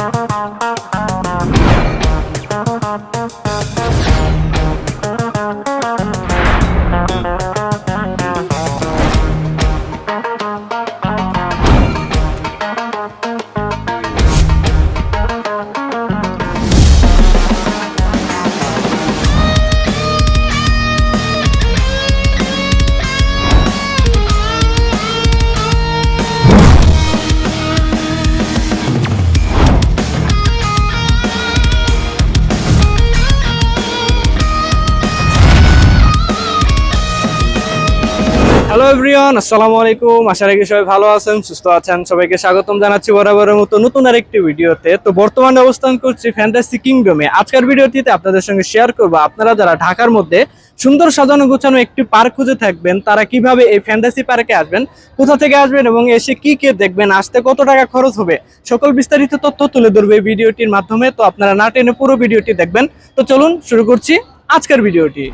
Música everyone আসসালামু আলাইকুম। আশা রাখি সবাই ভালো আছেন, সুস্থ আছেন। সবাইকে স্বাগতম জানাচ্ছি বরাবরের মতো নতুন আরেকটি ভিডিওতে। তো বর্তমানে অবস্থান করছি ফ্যান্টাসি কিংডমে আজকের ভিডিওটিতে আপনাদের সঙ্গে শেয়ার করব। আপনারা যারা ঢাকার মধ্যে সুন্দর সাজানো গোছানো একটি পার্ক খুঁজে থাকবেন, তারা কীভাবে এই ফ্যান্টাসি পার্কে আসবেন, কোথা থেকে আসবেন এবং এসে কি কে দেখবেন, আসতে কত টাকা খরচ হবে, সকল বিস্তারিত তথ্য তুলে ধরবে এই ভিডিওটির মাধ্যমে। তো আপনারা না টেনে পুরো ভিডিওটি দেখবেন। তো চলুন শুরু করছি আজকের ভিডিওটি।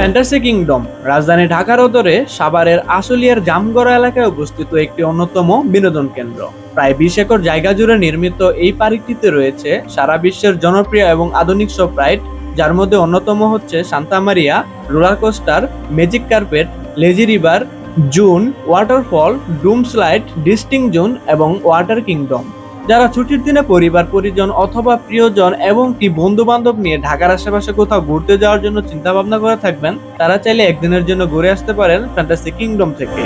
ফ্যান্টাসি কিংডম, রাজধানী ঢাকার উত্তরে সাভারের আশুলিয়ার জামগড়া এলাকায় অবস্থিত একটি অন্যতম বিনোদন কেন্দ্র। প্রায় বিশ একর জায়গা জুড়ে নির্মিত এই পার্কটিতে রয়েছে সারা বিশ্বের জনপ্রিয় এবং আধুনিক সব রাইড, যার মধ্যে অন্যতম হচ্ছে Santa Maria roller coaster, magic carpet, lazy river, June, waterfall doom slide ডিস্টিং জোন এবং ওয়াটার কিংডম। যারা ছুটির দিনে পরিবার, পরিজন অথবা প্রিয়জন এবং কি বন্ধু বান্ধব নিয়ে ঢাকার আশেপাশে কোথাও ঘুরতে যাওয়ার জন্য চিন্তা ভাবনা করে থাকবেন, তারা চাইলে একদিনের জন্য ঘুরে আসতে পারেন ফ্যান্টাসি কিংডম থেকে।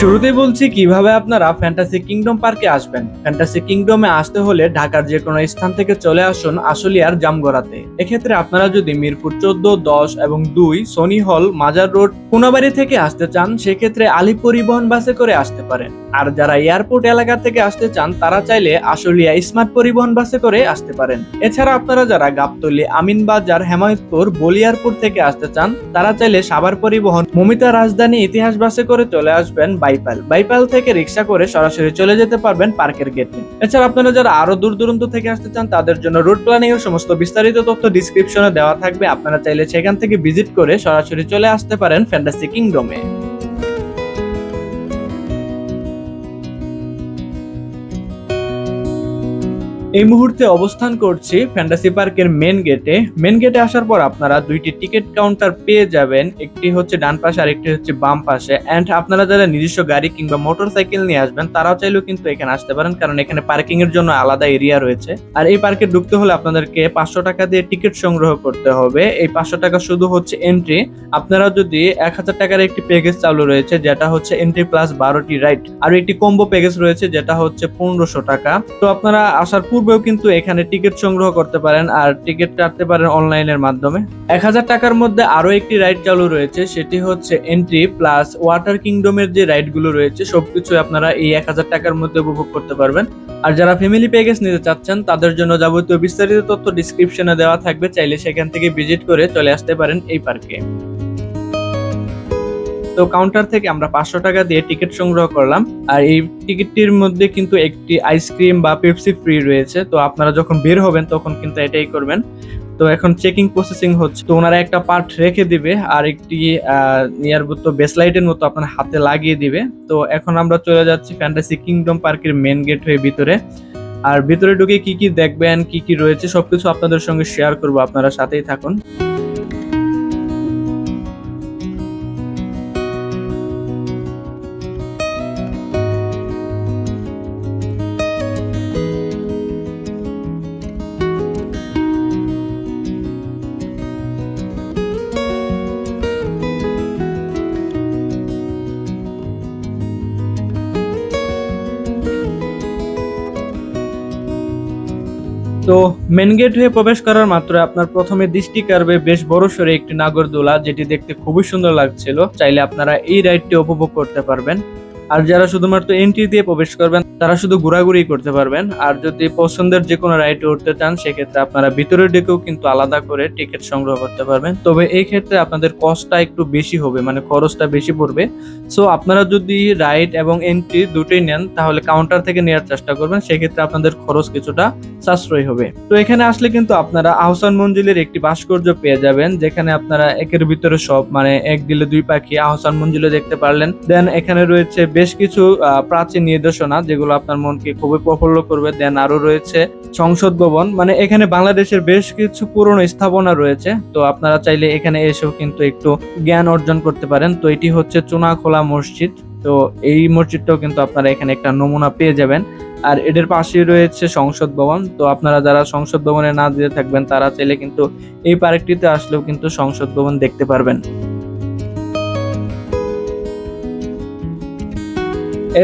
শুরুতেই বলছি কীভাবে আপনারা ফ্যান্টাসি কিংডম পার্কে আসবেন। ফ্যান্টাসি কিংডমে আসতে হলে ঢাকার যে কোনো স্থান থেকে চলে আসুন আশুলিয়ার জামগড়াতে। এক্ষেত্রে আপনারা যদি মিরপুর চোদ্দ, দশ এবং দুই সনি হল, মাজার রোড কোনাবাড়ি থেকে আসতে চান, সেক্ষেত্রে আলী পরিবহন বাসে করে আসতে পারেন। আর যারা এয়ারপোর্ট এলাকা থেকে আসতে চান, তারা চাইলে আশুলিয়া স্মার্ট পরিবহন বাসে করে আসতে পারেন। এছাড়া আপনারা যারা গাবতলী আমিনবাজার হেমায়তপুর, বলিয়ারপুর থেকে আসতে চান, তারা চাইলে সাভার পরিবহন, মমিতা রাজধানী ইতিহাস বাসে করে চলে আসবেন বাইপাল। বাইপাল থেকে রিক্সা করে সরাসরি চলে যেতে পারবেন পার্কের গেটে এছাড়া আপনারা যারা আরও দূর দূরান্ত থেকে আসতে চান, তাদের জন্য রুট প্ল্যানিং এর সমস্ত বিস্তারিত তথ্য ডিসক্রিপশনে দেওয়া থাকবে। আপনারা চাইলে সেখান থেকে ভিজিট করে সরাসরি চলে আসতে পারেন ফ্যান্টাসি কিংডমে এই মুহূর্তে অবস্থান করছি ফ্যান্টাসি পার্কের মেন গেটে মেন গেটে আসার পর আপনারা দুইটি টিকিট কাউন্টার পেয়ে যাবেন। একটি হচ্ছে ডান পাশে আর একটি হচ্ছে বাম পাশে। এন্ড আপনারা যারা নিজস্ব গাড়ি কিংবা মোটর সাইকেল নিয়ে আসবেন, তারাও চাইলেও কিন্তু এখানে আসতে পারেন, কারণ এখানে পার্কিং এর জন্য আলাদা এরিয়া রয়েছে। আর এই পার্কে ঢুকতে হলে আপনাদেরকে পাঁচশো টাকা দিয়ে টিকিট সংগ্রহ করতে হবে। এই পাঁচশো টাকা শুধু হচ্ছে এন্ট্রি আপনারা যদি এক হাজার টাকার একটি প্যাকেজ চালু রয়েছে, যেটা হচ্ছে এন্ট্রি প্লাস বারোটি রাইড আর একটি কম্বো প্যাকেজ রয়েছে, যেটা হচ্ছে পনেরোশো টাকা। তো আপনারা আসার পূর্বেও কিন্তু এখানে টিকিট সংগ্রহ করতে পারেন আর টিকিট কাটতে পারেন অনলাইনের মাধ্যমে। এক হাজার টাকার মধ্যে আরও একটি রাইড চালু রয়েছে, সেটি হচ্ছে এন্ট্রি প্লাস ওয়াটার কিংডমের যে রাইডগুলো রয়েছে, সবকিছু আপনারা এই এক হাজার টাকার মধ্যে উপভোগ করতে পারবেন। আর যারা ফ্যামিলি প্যাকেজ নিতে চাচ্ছেন, তাদের জন্য যাবতীয় বিস্তারিত তথ্য ডিসক্রিপশনে দেওয়া থাকবে, চাইলে সেখান থেকে ভিজিট করে চলে আসতে পারেন এই পার্কে। তো কাউন্টার থেকে আমরা পাঁচশো টাকা দিয়ে টিকিট সংগ্রহ করলাম। আর এই টিকিটটির মধ্যে কিন্তু একটি আইসক্রিম বা পেপসি ফ্রি রয়েছে। তো আপনারা যখন বের হবেন, তখন কিন্তু এটাই করবেন। তো এখন চেকিং প্রসেসিং হচ্ছে। তো ওনারা একটা পার্ট রেখে দিবে আর একটি নিয়ার মতো বেসলাইটের মতো আপনার হাতে লাগিয়ে দিবে। তো এখন আমরা চলে যাচ্ছি ফ্যান্টাসি কিংডম পার্কের মেন গেট হয়ে ভিতরে। আর ভিতরে ঢুকে কি কি দেখবেন, কি কি রয়েছে, সবকিছু আপনাদের সঙ্গে শেয়ার করব। আপনারা সাথেই থাকুন। মেন গেট হয়ে প্রবেশ করার মাত্র আপনার প্রথমে দৃষ্টি কারবে বেশ বড় সরে একটি নাগরদোলা, যেটি দেখতে খুবই সুন্দর লাগছিল। চাইলে আপনারা এই রাইডটি উপভোগ করতে পারবেন। আর যারা শুধুমাত্র এন্ট্রি দিয়ে প্রবেশ করবেন, তারা শুধু ঘোরাঘুরি করতে পারবেন। আর যদি পছন্দের যে কোনো রাইডে উঠতে চান, সেক্ষেত্রে আপনারা ভিতরে ঢুকেও কিন্তু আলাদা করে টিকিট সংগ্রহ করতে পারবেন। তবে এই ক্ষেত্রে আপনাদের কস্টটা একটু বেশি হবে মানে খরচটা বেশি পড়বে। সো আপনারা যদি রাইড এবং এন্ট্রি দুটোই নেন, তাহলে কাউন্টার থেকে নেওয়ার চেষ্টা করবেন। সেক্ষেত্রে আপনাদের খরচ কিছুটা সাশ্রয়ী হবে। তো এখানে আসলে কিন্তু আপনারা আহসান মঞ্জিলের একটি ভাস্কর্য পেয়ে যাবেন, যেখানে আপনারা একের ভিতরে সব মানে এক দিলে দুই পাখি, আহসান মঞ্জিলে দেখতে পারলেন। দেন এখানে রয়েছে বেশ কিছু প্রাচীন নির্দেশনা যেগুলো আপনার মনকে খুবই প্রফুল্ল করবে। দেন আরও রয়েছে সংসদ ভবন। মানে এখানে বাংলাদেশের বেশ কিছু পুরনো স্থাপনা রয়েছে। তো আপনারা চাইলে এখানে এসেও কিন্তু একটু জ্ঞান অর্জন করতে পারেন। তো এটি হচ্ছে চুনাখোলা মসজিদ। তো এই মসজিদটাও কিন্তু আপনারা এখানে একটা নমুনা পেয়ে যাবেন। আর এদের পাশেই রয়েছে সংসদ ভবন। তো আপনারা যারা সংসদ ভবনে না দিয়ে থাকবেন, তারা চাইলে কিন্তু এই পার্কটিতে আসলেও কিন্তু সংসদ ভবন দেখতে পারবেন।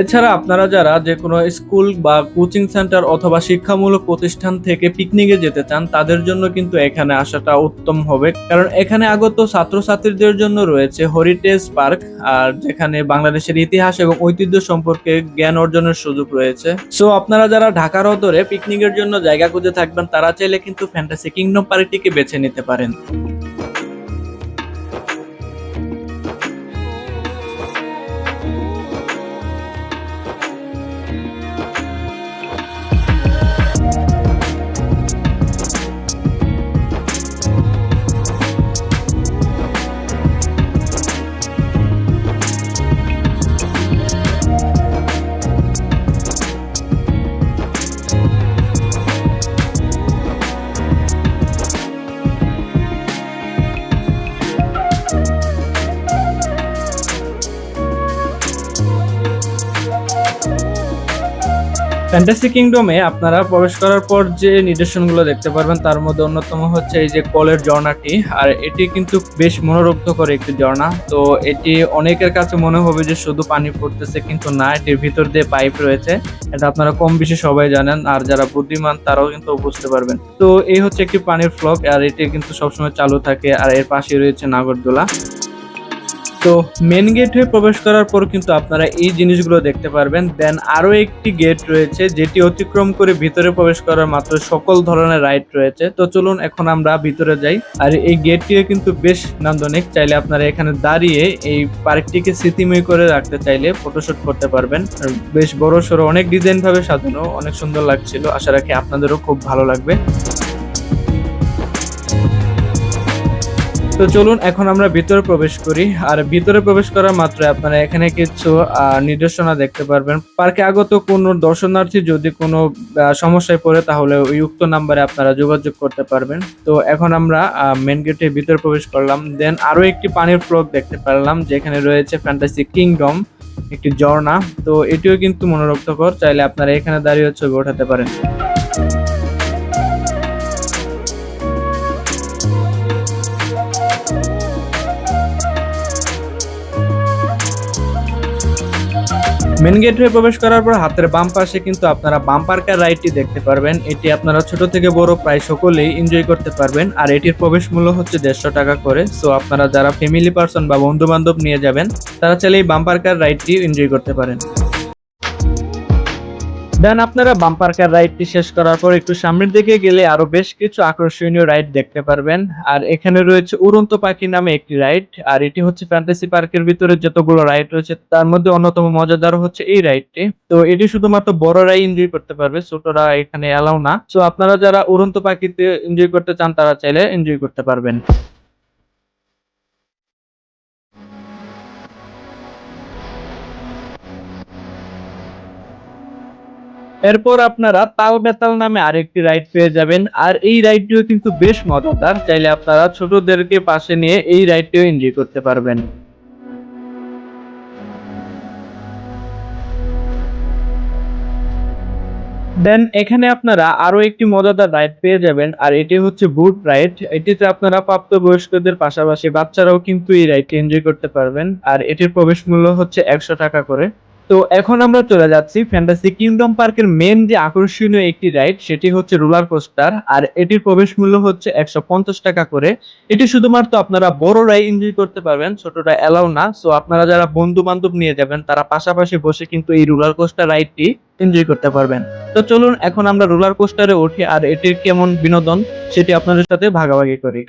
এছাড়া আপনারা যারা যে কোনো স্কুল বা কোচিং সেন্টার অথবা শিক্ষামূলক প্রতিষ্ঠান থেকে পিকনিকে যেতে চান, তাদের জন্য কিন্তু এখানে আসাটা উত্তম হবে। কারণ এখানে আগত ছাত্রছাত্রীদের জন্য রয়েছে হরিটেজ পার্ক আর যেখানে বাংলাদেশের ইতিহাস এবং ঐতিহ্য সম্পর্কে জ্ঞান অর্জনের সুযোগ রয়েছে। সো আপনারা যারা ঢাকার অদরে পিকনিকের জন্য জায়গা খুঁজে থাকবেন, তারা চাইলে কিন্তু ফ্যান্টাসি কিংডম পার্কটিকে বেছে নিতে পারেন। ফ্যান্টাসি কিংডমে আপনারা প্রবেশ করার পর যে নিদর্শনগুলো দেখতে পারবেন, তার মধ্যে অন্যতম হচ্ছে এই যে কলের ঝর্ণাটি। আর এটি কিন্তু বেশ মনোরুগ্ধ করে একটি ঝর্ণা। তো এটি অনেকের কাছে মনে হবে যে শুধু পানি পড়তেছে কিন্তু না, এটির ভিতর দিয়ে পাইপ রয়েছে। এটা আপনারা কম বেশি সবাই জানেন, আর যারা বুদ্ধিমান তারাও কিন্তু বুঝতে পারবেন। তো এই হচ্ছে একটি পানির ফ্লক আর এটি কিন্তু সবসময় চালু থাকে, আর এর পাশে রয়েছে নাগরদোলা। তো মেন গেট হয়ে প্রবেশ করার পর কিন্তু আপনারা এই জিনিসগুলো দেখতে পারবেন। দেন আরও একটি গেট রয়েছে, যেটি অতিক্রম করে ভিতরে প্রবেশ করার মাত্র সকল ধরনের রাইড রয়েছে। তো চলুন এখন আমরা ভিতরে যাই। আর এই গেটটিও কিন্তু বেশ নান্দনিক। চাইলে আপনারা এখানে দাঁড়িয়ে এই পার্কটিকে স্মৃতিময় করে রাখতে চাইলে ফটোশুট করতে পারবেন। বেশ বড় সড়ো অনেক ডিজাইন ভাবে সাজানো, অনেক সুন্দর লাগছিল। আশা রাখি আপনাদেরও খুব ভালো লাগবে। তো চলুন, এখন আমরা ভিতরে প্রবেশ করি। আর ভিতরে প্রবেশ করার মাত্র আপনারা এখানে কিছু নির্দেশনা দেখতে পারবেন। পার্কে আগত কোনো দর্শনার্থী যদি কোনো সমস্যায় পড়ে, তাহলে ওই উক্ত নাম্বারে আপনারা যোগাযোগ করতে পারবেন। তো এখন আমরা মেন গেটে ভিতরে প্রবেশ করলাম। দেন আরও একটি পানির ফ্লোক দেখতে পারলাম, যেখানে রয়েছে ফ্যান্টাসি কিংডম একটি ঝর্ণা। তো এটিও কিন্তু মনোরক্তকর চাইলে আপনারা এখানে দাঁড়িয়ে ছবি ওঠাতে পারেন। মেন গেট হয়ে প্রবেশ করার পর হাতের বাম পাশে কিন্তু আপনারা বাম্পার কার রাইডটি দেখতে পারবেন। এটি আপনারা ছোট থেকে বড় প্রায় সকলেই এনজয় করতে পারবেন। আর এটির প্রবেশ মূল্য হচ্ছে দেড়শো টাকা করে। সো আপনারা যারা ফ্যামিলি পার্সন বা বন্ধু বান্ধব নিয়ে যাবেন, তারা চাইলে এই বাম্পার কার রাইডটি এনজয় করতে পারেন। দেন আপনারা বাম্পার কার রাইডটি শেষ করার পর একটু সামনের দিকে গেলে আরও বেশ কিছু আকর্ষণীয় রাইড দেখতে পারবেন। আর এখানে রয়েছে উড়ন্ত পাখি নামে একটি রাইড আর এটি হচ্ছে ফ্যান্টাসি পার্কের ভিতরে যতগুলো রাইড রয়েছে, তার মধ্যে অন্যতম মজাদার হচ্ছে এই রাইডটি তো এটি শুধুমাত্র বড়রাই এনজয় করতে পারবে, ছোটরা এখানে এলাও না। তো আপনারা যারা উড়ন্ত পাখিতে এনজয় করতে চান, তারা চাইলে এনজয় করতে পারবেন। এরপর আপনারা তাল বেতাল নামে আরেকটি রাইড পেয়ে যাবেন। আর এই রাইডটিও কিন্তু বেশ মজাদার। চাইলে আপনারা ছোটদেরকে পাশে নিয়ে এই রাইডটিও এনজয় করতে পারবেন। দেন এখানে আপনারা আরও একটি মজাদার রাইড পেয়ে যাবেন, আর এটি হচ্ছে বুট রাইড এটিতে আপনারা প্রাপ্তবয়স্কদের পাশাপাশি বাচ্চারাও কিন্তু এই রাইডটি এনজয় করতে পারবেন। আর এটির প্রবেশ মূল্য হচ্ছে একশো টাকা করে। তো এখন আমরা চলে যাচ্ছি ফ্যান্টাসি কিংডম পার্কের মেন যে আকর্ষণীয় একটি রাইড সেটি হচ্ছে রোলার কোস্টার আর এটির প্রবেশ মূল্য হচ্ছে একশো পঞ্চাশ টাকা করে। এটি শুধুমাত্র আপনারা বড়রাই এনজয় করতে পারবেন ছোটরা এলাও না। সো আপনারা যারা বন্ধু বান্ধব নিয়ে যাবেন, তারা পাশাপাশি বসে কিন্তু এই রোলার কোস্টার রাইডটি এনজয় করতে পারবেন। তো চলুন, এখন আমরা রোলার কোস্টারে উঠি, আর এটির কেমন বিনোদন, সেটি আপনাদের সাথে ভাগাভাগি করি।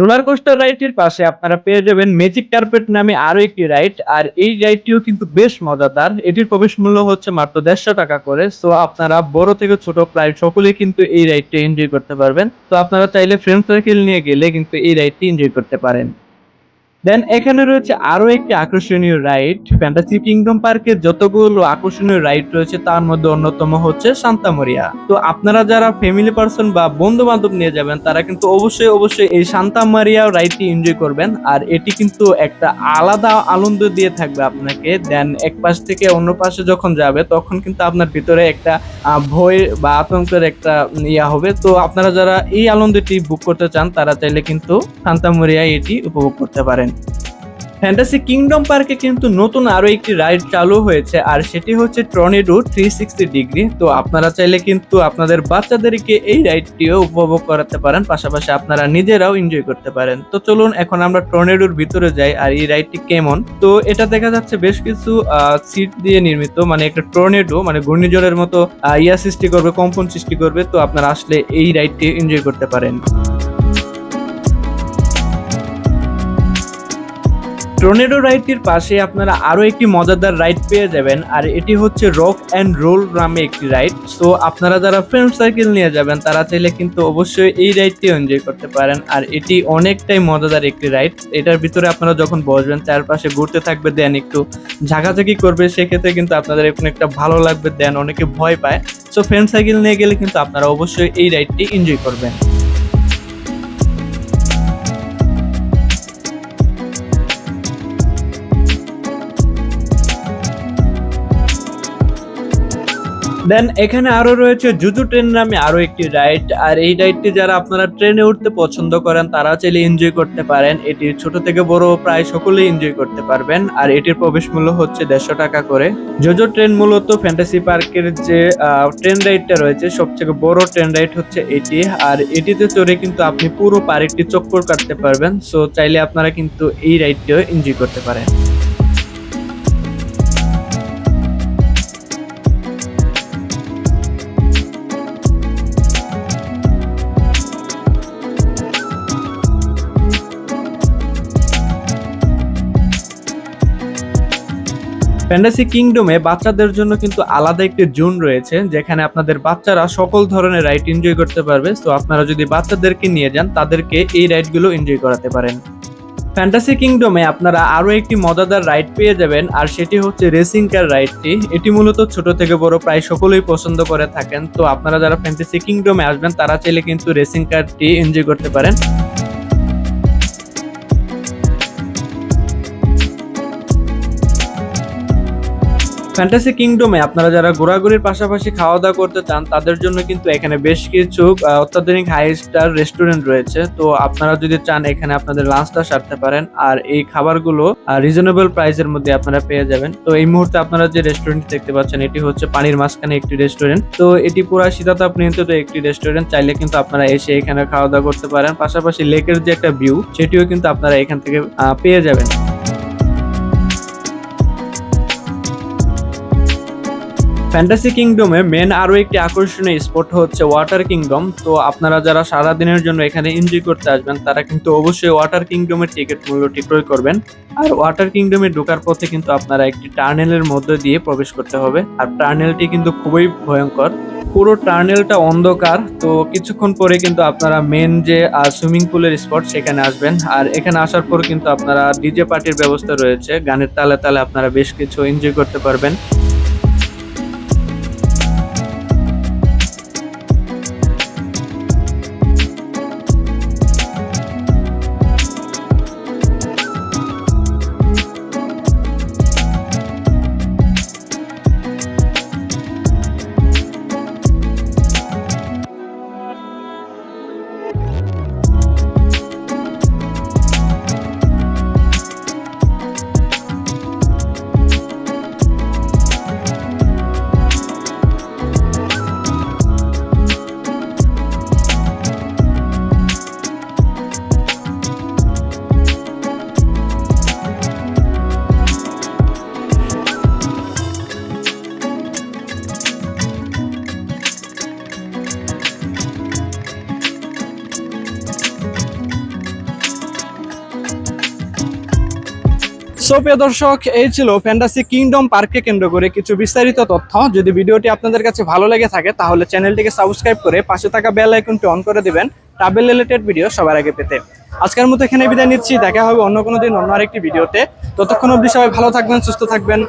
রোলার কোস্টার রাইডটির পাশে আপনারা পেয়ে যাবেন ম্যাজিক কার্পেট নামে আরও একটি রাইড আর এই রাইডটিও কিন্তু বেশ মজাদার। এটির প্রবেশ মূল্য হচ্ছে মাত্র দেড়শো টাকা করে। সো আপনারা বড় থেকে ছোট প্রায় সকলেই কিন্তু এই রাইডটি এনজয় করতে পারবেন। তো আপনারা চাইলে ফ্রেন্ড সার্কেল নিয়ে গেলে কিন্তু এই রাইডটি এনজয় করতে পারেন। দেন এখানে রয়েছে আরও একটি আকর্ষণীয় রাইড ফ্যান্টাসি কিংডম পার্কের যতগুলো আকর্ষণীয় রাইড রয়েছে তার মধ্যে অন্যতম হচ্ছে সান্তামরিয়া তো আপনারা যারা ফ্যামিলি পার্সন বা বন্ধু বান্ধব নিয়ে যাবেন, তারা কিন্তু অবশ্যই অবশ্যই এই সান্তামারিয়া রাইডটি এনজয় করবেন। আর এটি কিন্তু একটা আলাদা আনন্দ দিয়ে থাকবে আপনাকে। দেন এক পাশ থেকে অন্য পাশে যখন যাবে, তখন কিন্তু আপনার ভিতরে একটা ভয় বা আতঙ্কের একটা ইয়া হবে। তো আপনারা যারা এই আনন্দটি বুক করতে চান, তারা চাইলে কিন্তু সান্তামরিয়া এটি উপভোগ করতে পারেন। ফ্যান্টাসি কিংডম পার্কে কিন্তু নতুন আরও একটি রাইড চালু হয়েছে, আর সেটি হচ্ছে টর্নেডো থ্রি সিক্সটি ডিগ্রি তো আপনারা চাইলে কিন্তু আপনাদের বাচ্চাদেরকে এই রাইডটিও উপভোগ করাতে পারেন, পাশাপাশি আপনারা নিজেরাও এনজয় করতে পারেন। তো চলুন এখন আমরা টর্নেডোর ভিতরে যাই, আর এই রাইডটি কেমন? তো এটা দেখা যাচ্ছে বেশ কিছু সিট দিয়ে নির্মিত মানে একটা টর্নেডো মানে ঘূর্ণিঝড়ের মতো ইয়া সৃষ্টি করবে, কম্পন সৃষ্টি করবে। তো আপনারা আসলে এই রাইডটি এনজয় করতে পারেন। টর্নেডো রাইডটির পাশে আপনারা আরও একটি মজাদার রাইড পেয়ে যাবেন, আর এটি হচ্ছে রক অ্যান্ড রোল নামে একটি রাইড। তো আপনারা যারা ফ্রেন্ড সার্কেল নিয়ে যাবেন, তারা চাইলে কিন্তু অবশ্যই এই রাইডটি এনজয় করতে পারেন, আর এটি অনেকটাই মজাদার একটি রাইড। এটার ভিতরে আপনারা যখন বসবেন, চারপাশে ঘুরতে থাকবে, দেন একটু ঝাঁকাঝাঁকি করবে, সেক্ষেত্রে কিন্তু আপনাদের এখন একটা ভালো লাগবে, দেন অনেকে ভয় পায়। সো ফ্রেন্ড সাইকেল নিয়ে গেলে কিন্তু আপনারা অবশ্যই এই রাইডটি এনজয় করবেন। দেন এখানে আরও রয়েছে জুজু ট্রেন নামে আরও একটি রাইড আর এই রাইডটি যারা আপনারা ট্রেনে উঠতে পছন্দ করেন, তারা চাইলে এনজয় করতে পারেন। এটি ছোট থেকে বড় প্রায় সকলেই এনজয় করতে পারবেন, আর এটির প্রবেশ মূল্য হচ্ছে দেড়শো টাকা করে। জোজো ট্রেন মূলত ফ্যান্টাসি পার্কের যে ট্রেন রাইডটা রয়েছে, সবথেকে বড় ট্রেন রাইড হচ্ছে এটি, আর এটিতে চড়ে কিন্তু আপনি পুরো পার্কটি চক্কর কাটতে পারবেন। সো চাইলে আপনারা কিন্তু এই রাইডটিও এনজয় করতে পারেন। ফ্যান্টাসি কিংডমে বাচ্চাদের জন্য কিন্তু আলাদা একটি জোন রয়েছে, যেখানে আপনাদের বাচ্চারা সকল ধরনের রাইড এনজয় করতে পারবে। তো আপনারা যদি বাচ্চাদেরকে নিয়ে যান, তাদেরকে এই রাইডগুলো এনজয় করাতে পারেন। ফ্যান্টাসি কিংডমে আপনারা আরও একটি মজাদার রাইড পেয়ে যাবেন, আর সেটি হচ্ছে রেসিং কার রাইডটি এটি মূলত ছোট থেকে বড়, প্রায় সকলেই পছন্দ করে থাকেন। তো, আপনারা যারা ফ্যান্টাসি কিংডমে আসবেন, তারা চাইলে কিন্তু রেসিং কারটি এনজয় করতে পারেন। ফ্যান্টাসি কিংডমে আপনারা যারা ঘোরাঘুরির পাশাপাশি খাওয়া দাওয়া করতে চান, তাদের জন্য কিন্তু এখানে বেশ কিছু অত্যাধুনিক হাই স্টার রেস্টুরেন্ট রয়েছে। তো আপনারা যদি চান, এখানে আপনাদের লাঞ্চটা সারতে পারেন। আর এই খাবারগুলো রিজনেবল প্রাইসের মধ্যে আপনারা পেয়ে যাবেন। তো এই মুহূর্তে আপনারা যে রেস্টুরেন্ট দেখতে পাচ্ছেন, এটি হচ্ছে পানির মাঝখানে একটি রেস্টুরেন্ট তো এটি পুরো শীতাতাপ নিয়ন্ত্রিত একটি রেস্টুরেন্ট চাইলে কিন্তু আপনারা এসে এখানে খাওয়া দাওয়া করতে পারেন। পাশাপাশি লেকের যে একটা ভিউ সেটিও কিন্তু আপনারা এখান থেকে পেয়ে যাবেন। ফ্যান্টাসি কিংডমে মেন আরও একটি আকর্ষণীয় স্পট হচ্ছে ওয়াটার কিংডম তো আপনারা যারা সারা দিনের জন্য এখানে এনজয় করতে আসবেন, তারা কিন্তু অবশ্যই ওয়াটার কিংডমের টিকিট মূল্যটি ক্রয় করবেন। আর ওয়াটার কিংডমে ঢোকার পথে কিন্তু আপনারা একটি টার্নেলের মধ্যে দিয়ে প্রবেশ করতে হবে। আর টার্নেলটি কিন্তু খুবই ভয়ঙ্কর। পুরো টার্নেলটা অন্ধকার, তো কিছুক্ষণ পরে কিন্তু আপনারা মেন যে আর সুইমিং পুলের স্পট সেখানে আসবেন। আর এখানে আসার পর কিন্তু আপনারা ডিজে পার্টির ব্যবস্থা রয়েছে। গানের তালে তালে আপনারা বেশ কিছু এনজয় করতে পারবেন। প্রিয় দর্শক, এই ছিল ফ্যান্টাসি কিংডম পার্ককে কেন্দ্র করে কিছু বিস্তারিত তথ্য। যদি ভিডিওটি আপনাদের কাছে ভালো লেগে থাকে, তাহলে চ্যানেলটিকে সাবস্ক্রাইব করে পাশে থাকা বেল আইকনটি অন করে দেবেন ট্রাভেল রিলেটেড ভিডিও সবার আগে পেতে। আজকের মতো এখানে বিদায় নিচ্ছি, দেখা হবে অন্য কোনো দিন অন্য আরেকটি ভিডিওতে। ততক্ষণ অবধি সবাই ভালো থাকবেন, সুস্থ থাকবেন।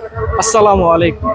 আসসালামু আলাইকুম।